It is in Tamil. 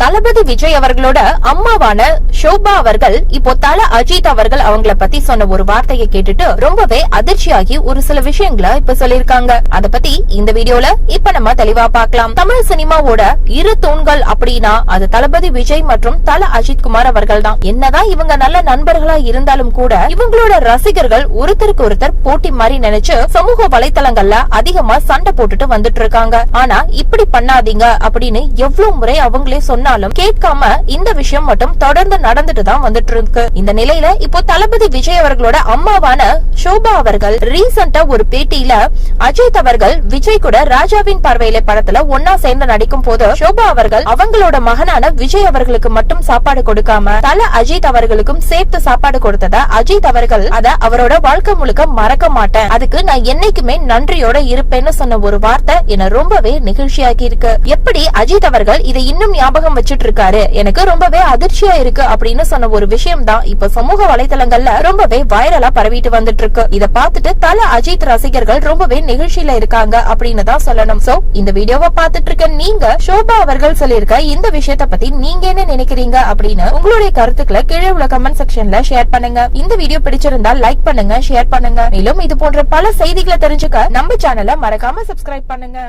தளபதி விஜய் அவர்களோட அம்மாவான ஷோபா அவர்கள் இப்போ தல அஜித் அவர்கள் அவங்கள பத்தி சொன்ன ஒரு வார்த்தையை கேட்டுட்டு ரொம்பவே அதிர்ச்சியாகி ஒரு சில விஷயங்களை இப்ப சொல்லிருக்காங்க அத பத்தி இந்த வீடியோல இப்ப நம்ம தெளிவா பார்க்கலாம். தமிழ் சினிமாவோட இரு தூண்கள் அப்படின்னா அது தளபதி விஜய் மற்றும் தல அஜித் குமார் அவர்கள் தான் என்னதான் இவங்க நல்ல நண்பர்களா இருந்தாலும் கூட இவங்களோட ரசிகர்கள் ஒருத்தருக்கு ஒருத்தர் போட்டி மாதிரி நினைச்சு சமூக வலைதளங்கள்ல அதிகமா சண்டை போட்டுட்டு வந்துட்டு இருக்காங்க. ஆனா இப்படி பண்ணாதீங்க அப்படின்னு எவ்வளவு முறை அவங்களே சொன்னாலும் கேட்காம இந்த விஷயம் மட்டும் தொடர்ந்து நடந்துட்டு தான் வந்துட்டு இருக்கு இந்த நிலையில இப்போ தளபதி விஜய் அவர்களோட அம்மாவான ஷோபா அவர்கள் ரீசெண்டா ஒரு பேட்டியில அஜித் அவர்கள் விஜய் கூட ராஜாவின் பார்வையில படத்துல ஒன்னா சேர்ந்து நடிக்கும் போது ஷோபா அவர்கள் அவங்களோட மகனான விஜய் அவர்களுக்கு மட்டும் சாப்பாடு கொடுக்காம தல அஜித் அவர்களுக்கும் சேர்த்து சாப்பாடு கொடுத்தத அஜித் அவர்கள் அத அவரோட வாழ்க்கை முழுக்க மறக்க மாட்டேன். அதுக்கு நான் என்னைக்குமே நன்றியோட இருப்பேன்னு சொன்ன ஒரு வார்த்தை என்ன ரொம்பவே நிகழ்ச்சியாக்கி இருக்கு எப்படி அஜித் அவர்கள் இதை இன்னும் ஞாபகம் வச்சிட்டு இருக்காரு எனக்கு ரொம்பவே அதிர்ச்சியா இருக்கு அப்படின்னு சொன்ன ஒரு விஷயம் தான் இப்ப சமூக வலைதளங்கள்ல ரொம்பவே வைரலா பரவிட்டு வந்துட்டு இருக்கு இத பார்த்துட்டு தல அஜித் ரசிகர்கள் ரொம்பவே நிகழ்ச்சியில இருக்காங்க அப்படின்னு தான் சொல்லணும். சோ இந்த வீடியோவை பார்த்துட்டு இருக்க நீங்க ஷோபா அவர்கள் சொல்லியிருக்க இந்த விஷயத்த பத்தி நீங்க என்ன நினைக்கிறீங்க அப்படின்னு உங்களுடைய கருத்துக்களை கீழே உள்ள கமெண்ட் செக்ஷன்ல ஷேர் பண்ணுங்க. இந்த வீடியோ பிடிச்சிருந்தா லைக் பண்ணுங்க ஷேர் பண்ணுங்க. மேலும் இது போன்ற பல செய்திகளை தெரிஞ்சுக்க நம்ம சேனலை மறக்காம சப்ஸ்கிரைப் பண்ணுங்க.